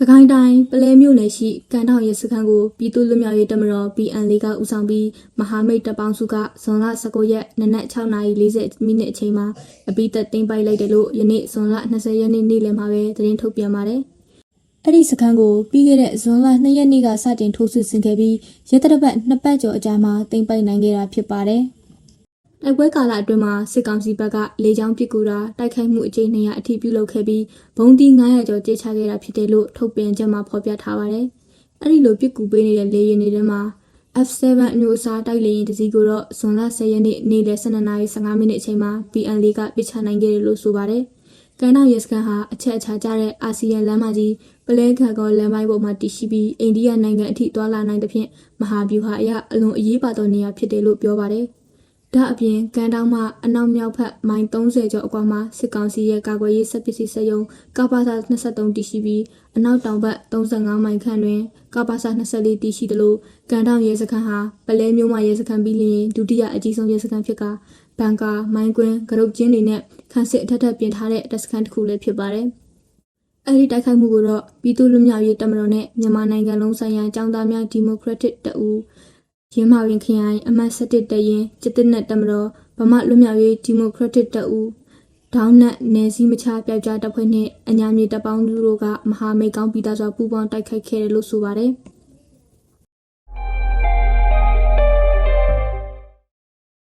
စကိုင်းတိုင်းပလဲမြို့နယ်ရှိကန်တောင်ရဲစခန်းကိုပြည်သူ့လူမျိုးရေးတပ်မတော် PN4 ကဦးဆောင်ပြီးမဟာမိတ်တပ်ပေါင်းစုကဇွန်လ19ရက်နနက်6:40မိနစ်အချိန်မှာအပိသက်သိမ်းပိုက်လိုက်တယ်လို့ယနေ့ဇွန်လ20ရက်နေ့နေ့လယ်မှာပဲသတင်းထုတ်ပြန်ပါတယ်။အဲ့ဒီစခန်းကိုပြီးခဲ့တဲ့ဇွန်လ2ရက်နေ့ကစတင်ထိုးစစ်ဆင်ခဲ့ပြီးရဲတပ်ပတ်နှစ်ပတ်ကျော်အကြာမှာသိမ်းပိုက်နိုင်ခဲ့တာဖြစ်ပါတယ်။ တိုက်ပွဲကာလအတွင်းမှာစစ်ကောင်စီဘက်ကလေကြောင်းပစ်ကူတာတိုက်ခိုက်မှုအကြိမ်200အထိပြုလုပ်ခဲ့ပြီးဘုံတီ900ကျော်ကြေချခဲ့တာဖြစ်တယ်လို့ထုတ်ပြန်ချက်မှာဖော်ပြထားပါတယ်။အဲ့ဒီလိုပစ်ကူပေးနေတဲ့လေယာဉ်တွေထဲမှာ F7 အမျိုးအစားတိုက်လေယာဉ်တစ်စီးကိုတော့ဇွန်လ10ရက်နေ့နေ့လယ်12:15မိနစ်အချိန်မှာ PN4 ကပစ်ချနိုင်ခဲ့တယ်လို့ဆိုပါတယ်။ကန်နောက်ရဲစခန်းဟာအချက်အချာကျတဲ့အာဆီယံလမ်းမကြီးပလဲခါကောလမ်းပိုင်းပေါ်မှာတည်ရှိပြီးအိန္ဒိယနိုင်ငံအထိတွာလာနိုင်သဖြင့်မဟာဗျူဟာအရအလွန်အရေးပါသောနေရာဖြစ်တယ်လို့ပြောပါတယ်။ ဒါအပြင်ကန်တောင်းမှအနောက်မြောက်ဖက်မိုင်30ကျော်အကွာမှာစစ်ကောင်စီရဲ့ကာကွယ်ရေးစစ်ပစ္စည်းစက်ရုံကပ္ပစာ23တည်ရှိပြီးအနောက်တောင်ဘက်35မိုင်ခန့်တွင်ကပ္ပစာ24တည်ရှိသလိုကန်တောင်းရဲစခန်းဟာပလဲမျိုးမှရဲစခန်းပြီးလျင်ဒုတိယအကြီးဆုံးရဲစခန်းဖြစ်ကဘန်ကာမိုင်းကွင်းဂရုတ်ကျင်းတွေနဲ့ခန်းစစ်အထက်ထပ်ပြင်ထားတဲ့တပ်စခန်းတစ်ခုလည်းဖြစ်ပါတယ်။အဲဒီတိုက်ခိုက်မှုကိုတော့ပြည်သူ့လူမျိုးရေးတပ်မတော်နဲ့မြန်မာနိုင်ငံလုံးဆိုင်ရာចောင်းသားများဒီမိုကရက်တစ်တပ်ဦး ရင်းမာဝင်ခရိုင်အမှတ်7တရင်စစ်တပ်နဲ့တပ်မတော်ဗမာလူမျိုးရေးဒီမိုကရက်တစ်တပ်ဦးဒေါင်းနက်နယ်စည်းမခြားပြောက်ကြားတပ်ဖွဲ့နှင့်အညာမြေတပ်ပေါင်းစုတို့ကမဟာမိတ်ကောင်းပြည်သားစွာပူးပေါင်းတိုက်ခိုက်ခဲ့တယ်လို့ဆိုပါတယ်။